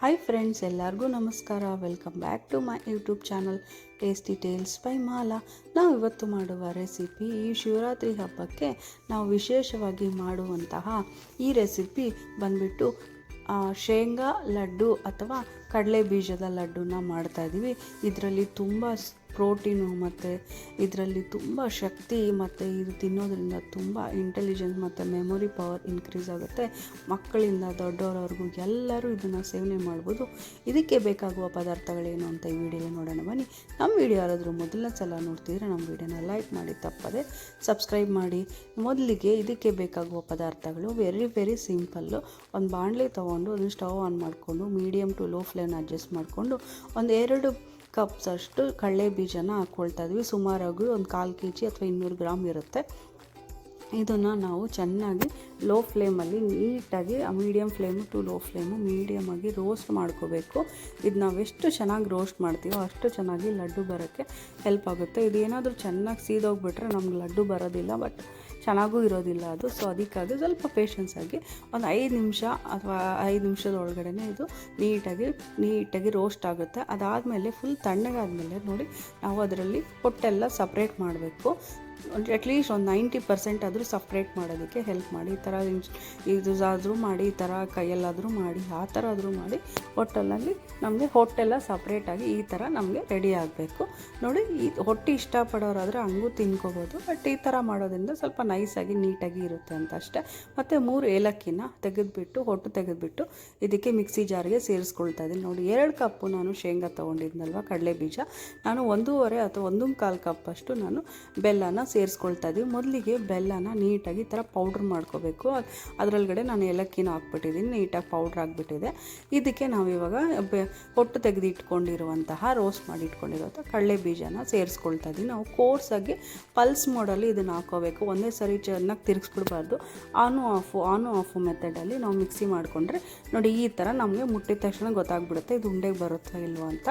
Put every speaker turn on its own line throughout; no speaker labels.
Hi friends ಎಲ್ಲರಿಗೂ ನಮಸ್ಕಾರ. Welcome back to my YouTube channel tasty tales by Mala ನಾವು ಇವತ್ತು ಮಾಡುವ ರೆಸಿಪಿ ಈ ಶಿವರಾತ್ರಿ ಹಬ್ಬಕ್ಕೆ ನಾವು ವಿಶೇಷವಾಗಿ ಮಾಡುವಂತಹ ಈ ರೆಸಿಪಿ ಬಂದ್ಬಿಟ್ಟು ಶೇಂಗಾ ಲಡ್ಡು ಅಥವಾ ಕಡಲೆ ಬೀಜದ ಲಡ್ಡುನ ಮಾಡ್ತಾಯಿದ್ದೀವಿ ಇದರಲ್ಲಿ ತುಂಬ ಪ್ರೋಟೀನು ಮತ್ತು ಇದರಲ್ಲಿ ತುಂಬ ಶಕ್ತಿ ಮತ್ತು ಇದು ತಿನ್ನೋದ್ರಿಂದ ತುಂಬ ಇಂಟೆಲಿಜೆನ್ಸ್ ಮತ್ತು ಮೆಮೊರಿ ಪವರ್ ಇನ್ಕ್ರೀಸ್ ಆಗುತ್ತೆ. ಮಕ್ಕಳಿಂದ ದೊಡ್ಡವರವರೆಗೂ ಎಲ್ಲರೂ ಇದನ್ನು ಸೇವನೆ ಮಾಡ್ಬೋದು. ಇದಕ್ಕೆ ಬೇಕಾಗುವ ಪದಾರ್ಥಗಳೇನು ಅಂತ ಈ ವಿಡಿಯೋ ನೋಡೋಣ. ಬನ್ನಿ, ನಮ್ಮ ವಿಡಿಯೋ ಯಾರಾದರೂ ಮೊದಲನೇ ಸಲ ನೋಡ್ತಿದ್ರೆ ನಮ್ಮ ವಿಡಿಯೋನ ಲೈಕ್ ಮಾಡಿ, ತಪ್ಪದೆ ಸಬ್ಸ್ಕ್ರೈಬ್ ಮಾಡಿ. ಮೊದಲಿಗೆ ಇದಕ್ಕೆ ಬೇಕಾಗುವ ಪದಾರ್ಥಗಳು ವೆರಿ ವೆರಿ ಸಿಂಪಲ್ಲು ಒಂದು ಬಾಣಲೆ ತೊಗೊಂಡು ಅದನ್ನು ಸ್ಟವ್ ಆನ್ ಮಾಡಿಕೊಂಡು medium to low flame adjust ಮಾಡಿಕೊಂಡು, ಒಂದು ಎರಡು ಕಪ್ಸ್ ಅಷ್ಟು ಕಡಲೆ ಬೀಜನ ಹಾಕ್ಕೊಳ್ತಾ ಇದ್ವಿ. ಸುಮಾರಾಗಿ ಒಂದು ಕಾಲು ಕೆ ಜಿ ಅಥವಾ ಇನ್ನೂರು ಗ್ರಾಮ್ ಇರುತ್ತೆ. ಇದನ್ನು ನಾವು ಚೆನ್ನಾಗಿ ಲೋ ಫ್ಲೇಮಲ್ಲಿ ನೀಟಾಗಿ medium flame to low flame ಮೀಡಿಯಮಾಗಿ roast ಮಾಡ್ಕೋಬೇಕು. ಇದು ನಾವು ಎಷ್ಟು ಚೆನ್ನಾಗಿ ರೋಸ್ಟ್ ಮಾಡ್ತೀವೋ ಅಷ್ಟು ಚೆನ್ನಾಗಿ ಲಡ್ಡು ಬರೋಕ್ಕೆ ಹೆಲ್ಪ್ ಆಗುತ್ತೆ. ಇದು ಏನಾದರೂ ಚೆನ್ನಾಗಿ ಸೀದೋಗ್ಬಿಟ್ರೆ ನಮ್ಗೆ ಲಡ್ಡು ಬರೋದಿಲ್ಲ ಬಟ್ ಚೆನ್ನಾಗೂ ಇರೋದಿಲ್ಲ ಅದು. ಸೊ ಅದಕ್ಕಾಗಿ ಸ್ವಲ್ಪ ಪೇಷನ್ಸ್ ಆಗಿ ಒಂದು ಐದು ನಿಮಿಷ ಅಥವಾ ಐದು ನಿಮಿಷದ ಒಳಗಡೆ ಇದು ನೀಟಾಗಿ ನೀಟಾಗಿ ರೋಸ್ಟ್ ಆಗುತ್ತೆ. ಅದಾದಮೇಲೆ ಫುಲ್ ತಣ್ಣಗಾದಮೇಲೆ ನೋಡಿ, ನಾವು ಅದರಲ್ಲಿ ಹೊಟ್ಟೆಲ್ಲ ಸಪ್ರೇಟ್ ಮಾಡಬೇಕು. ಅಟ್ಲೀಸ್ಟ್ ಒಂದು ನೈಂಟಿ ಪರ್ಸೆಂಟ್ ಆದರೂ ಸಪ್ರೇಟ್ ಮಾಡೋದಕ್ಕೆ ಹೆಲ್ಪ್ ಮಾಡಿ, ಈ ಥರ ಇದಾದರೂ ಮಾಡಿ, ಈ ಥರ ಕೈಯಲ್ಲಾದರೂ ಮಾಡಿ, ಆ ಥರ ಆದರೂ ಮಾಡಿ ಹೋಟೆಲ್ನಲ್ಲಿ ನಮಗೆ ಹೊಟ್ಟೆಲ್ಲ ಸಪ್ರೇಟಾಗಿ ಈ ಥರ ನಮಗೆ ರೆಡಿ ಆಗಬೇಕು. ನೋಡಿ, ಈ ಹೊಟ್ಟೆ ಇಷ್ಟಪಡೋರಾದರೆ ಹಂಗೂ ತಿನ್ಕೋಬೋದು ಬಟ್ ಈ ಥರ ಮಾಡೋದ್ರಿಂದ ಸ್ವಲ್ಪ ನೈಸಾಗಿ ನೀಟಾಗಿ ಇರುತ್ತೆ ಅಂತ ಅಷ್ಟೇ. ಮತ್ತು ಮೂರು ಏಲಕ್ಕಿನ ತೆಗೆದುಬಿಟ್ಟು, ಹೊಟ್ಟು ತೆಗೆದುಬಿಟ್ಟು ಇದಕ್ಕೆ ಮಿಕ್ಸಿ ಜಾರಿಗೆ ಸೇರಿಸ್ಕೊಳ್ತಾ ಇದ್ದೀನಿ. ನೋಡಿ, ಎರಡು ಕಪ್ಪು ನಾನು ಶೇಂಗಾ ತೊಗೊಂಡಿದ್ನಲ್ವ ಕಡಲೆ ಬೀಜ ನಾನು ಒಂದೂವರೆ ಅಥವಾ ಒಂದೊಂದು ಕಾಲು ಕಪ್ಪಷ್ಟು ನಾನು ಬೆಲ್ಲನ ಸೇರಿಸ್ಕೊಳ್ತಾ ಇದ್ದೀವಿ ಮೊದಲಿಗೆ ಬೆಲ್ಲನ ನೀಟಾಗಿ ಈ ಥರ ಪೌಡ್ರ್ ಮಾಡ್ಕೋಬೇಕು. ಅದರೊಳಗಡೆ ನಾನು ಏಲಕ್ಕಿನ ಹಾಕ್ಬಿಟ್ಟಿದ್ದೀನಿ, ನೀಟಾಗಿ ಪೌಡ್ರ್ ಆಗಿಬಿಟ್ಟಿದೆ. ಇದಕ್ಕೆ ನಾವು ಇವಾಗ ಬೆ ಹೊಟ್ಟು ತೆಗೆದು ಇಟ್ಕೊಂಡಿರುವಂತಹ ರೋಸ್ಟ್ ಮಾಡಿ ಇಟ್ಕೊಂಡಿರುವಂಥ ಕಡಲೆ ಬೀಜನ ಸೇರಿಸ್ಕೊಳ್ತಾ ಇದ್ದೀವಿ ನಾವು ಕೋರ್ಸಾಗಿ ಪಲ್ಸ್ ಮೋಡಲ್ಲಿ ಇದನ್ನು ಹಾಕೋಬೇಕು. ಒಂದೇ ಸರಿ ಚೆನ್ನಾಗಿ ತಿರುಗಿಸ್ಬಿಡ್ಬಾರ್ದು. ಆನು ಆಫು ಆನು ಆಫು ಮೆಥಡಲ್ಲಿ ನಾವು ಮಿಕ್ಸಿ ಮಾಡಿಕೊಂಡ್ರೆ ನೋಡಿ ಈ ಥರ ನಮಗೆ ಮುಟ್ಟಿದ ತಕ್ಷಣ ಗೊತ್ತಾಗ್ಬಿಡುತ್ತೆ, ಇದು ಉಂಡೆಗೆ ಬರುತ್ತಾ ಇಲ್ವೋ ಅಂತ.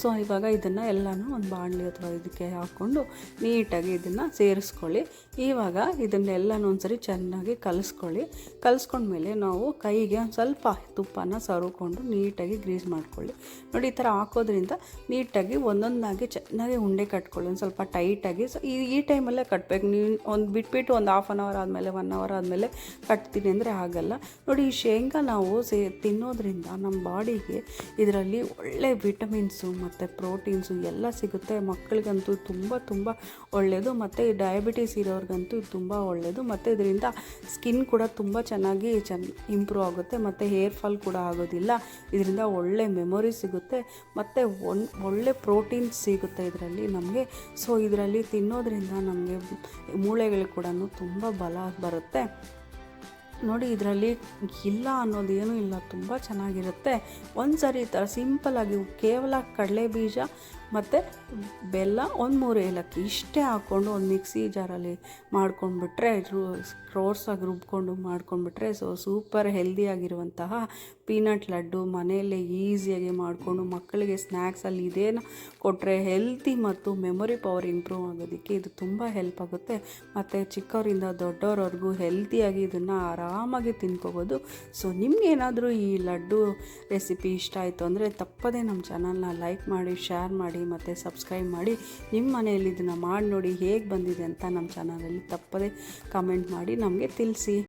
ಸೊ ಇವಾಗ ಇದನ್ನು ಎಲ್ಲನೂ ಒಂದು ಬಾಣಲಿ ಅಥವಾ ಇದಕ್ಕೆ ಹಾಕ್ಕೊಂಡು ನೀಟಾಗಿ ಇದನ್ನು ಸೇರಿಸ್ಕೊಳ್ಳಿ. ಇವಾಗ ಇದನ್ನೆಲ್ಲನೂ ಒಂದ್ಸರಿ ಚೆನ್ನಾಗಿ ಕಲಿಸ್ಕೊಳ್ಳಿ. ಕಲಿಸ್ಕೊಂಡ್ಮೇಲೆ ನಾವು ಕೈಗೆ ಒಂದು ಸ್ವಲ್ಪ ತುಪ್ಪನ ಸರುಕೊಂಡು ನೀಟಾಗಿ ಗ್ರೀಸ್ ಮಾಡ್ಕೊಳ್ಳಿ. ನೋಡಿ, ಈ ಥರ ಹಾಕೋದ್ರಿಂದ ನೀಟಾಗಿ ಒಂದೊಂದಾಗಿ ಚೆನ್ನಾಗಿ ಉಂಡೆ ಕಟ್ಕೊಳ್ಳಿ. ಒಂದು ಸ್ವಲ್ಪ ಟೈಟಾಗಿ ಸೊ ಈ ಈ ಟೈಮಲ್ಲೇ ಕಟ್ಟಬೇಕು ನೀವು ಒಂದು ಬಿಟ್ಬಿಟ್ಟು ಒಂದು ಹಾಫ್ ಆನ್ ಅವರ್ ಆದಮೇಲೆ ಒನ್ ಅವರ್ ಆದಮೇಲೆ ಕಟ್ತೀನಿ ಅಂದರೆ ಆಗಲ್ಲ. ನೋಡಿ, ಈ ಶೇಂಗಾ ನಾವು ಸೇ ತಿನ್ನೋದ್ರಿಂದ ನಮ್ಮ ಬಾಡಿಗೆ ಇದರಲ್ಲಿ ಒಳ್ಳೆ ವಿಟಮಿನ್ಸು ಮತ್ತು ಪ್ರೋಟೀನ್ಸು ಎಲ್ಲ ಸಿಗುತ್ತೆ. ಮಕ್ಕಳಿಗಂತೂ ತುಂಬ ತುಂಬ ಒಳ್ಳೆಯದು ಮತ್ತು ಈ ಡಯಾಬಿಟೀಸ್ ಇರೋರಿಗಂತೂ ತುಂಬ ಒಳ್ಳೆಯದು ಮತ್ತು ಇದರಿಂದ ಸ್ಕಿನ್ ಕೂಡ ತುಂಬ ಚೆನ್ನಾಗಿ ಚೆನ್ನ ಇಂಪ್ರೂವ್ ಆಗುತ್ತೆ. ಮತ್ತು ಹೇರ್ ಫಾಲ್ ಕೂಡ ಆಗೋದಿಲ್ಲ. ಇದರಿಂದ ಒಳ್ಳೆ ಮೆಮೊರಿ ಸಿಗುತ್ತೆ. ಮತ್ತು ಒನ್, ಒಳ್ಳೆ ಪ್ರೋಟೀನ್ಸ್ ಸಿಗುತ್ತೆ ಇದರಲ್ಲಿ ನಮಗೆ. ಸೊ, ಇದರಲ್ಲಿ ತಿನ್ನೋದ್ರಿಂದ ನಮಗೆ ಮೂಳೆಗಳು ಕೂಡ ತುಂಬ ಬಲ ಬರುತ್ತೆ. ನೋಡಿ, ಇದರಲ್ಲಿ ಇಲ್ಲ ಅನ್ನೋದು ಏನೂ ಇಲ್ಲ. ತುಂಬ ಚೆನ್ನಾಗಿರುತ್ತೆ. ಒಂದು ಸರಿ ಈ ಥರ ಸಿಂಪಲ್ಲಾಗಿ ಕೇವಲ ಕಡಲೆ ಬೀಜ ಮತ್ತು ಬೆಲ್ಲ ಒಂದು ಮೂರು ಏಲಕ್ಕಿ ಇಷ್ಟೇ ಹಾಕ್ಕೊಂಡು ಒಂದು ಮಿಕ್ಸಿ ಜಾರಲ್ಲಿ ಮಾಡ್ಕೊಂಡ್ಬಿಟ್ರೆ ಕ್ರೋರ್ಸಾಗಿ ರುಬ್ಕೊಂಡು ಮಾಡ್ಕೊಂಡ್ಬಿಟ್ರೆ ಸೊ ಸೂಪರ್ ಹೆಲ್ದಿಯಾಗಿರುವಂತಹ ಪೀನಟ್ ಲಡ್ಡು ಮನೆಯಲ್ಲೇ ಈಸಿಯಾಗಿ ಮಾಡಿಕೊಂಡು ಮಕ್ಕಳಿಗೆ ಸ್ನ್ಯಾಕ್ಸಲ್ಲಿ ಇದೇನು ಕೊಟ್ಟರೆ ಹೆಲ್ತಿ ಮತ್ತು ಮೆಮೊರಿ ಪವರ್ ಇಂಪ್ರೂವ್ ಆಗೋದಕ್ಕೆ ಇದು ತುಂಬ ಹೆಲ್ಪ್ ಆಗುತ್ತೆ. ಮತ್ತು ಚಿಕ್ಕವರಿಂದ ದೊಡ್ಡವರವರೆಗೂ ಹೆಲ್ತಿಯಾಗಿ ಇದನ್ನು ಆರಾಮಾಗಿ ತಿನ್ಕೋಬೋದು. ಸೊ ನಿಮಗೇನಾದರೂ ಈ ಲಡ್ಡು ರೆಸಿಪಿ ಇಷ್ಟ ಆಯಿತು ಅಂದರೆ ತಪ್ಪದೇ ನಮ್ಮ ಚಾನಲ್ನ ಲೈಕ್ ಮಾಡಿ, ಶೇರ್ ಮಾಡಿ ಮತ್ತು ಸಬ್ಸ್ಕ್ರೈಬ್ ಮಾಡಿ. ನಿಮ್ಮ ಮನೆಯಲ್ಲಿ ಇದನ್ನು ಮಾಡಿ ನೋಡಿ ಹೇಗೆ ಬಂದಿದೆ ಅಂತ ನಮ್ಮ ಚಾನಲಲ್ಲಿ ತಪ್ಪದೇ ಕಮೆಂಟ್ ಮಾಡಿ ನಮಗೆ ತಿಳಿಸಿ.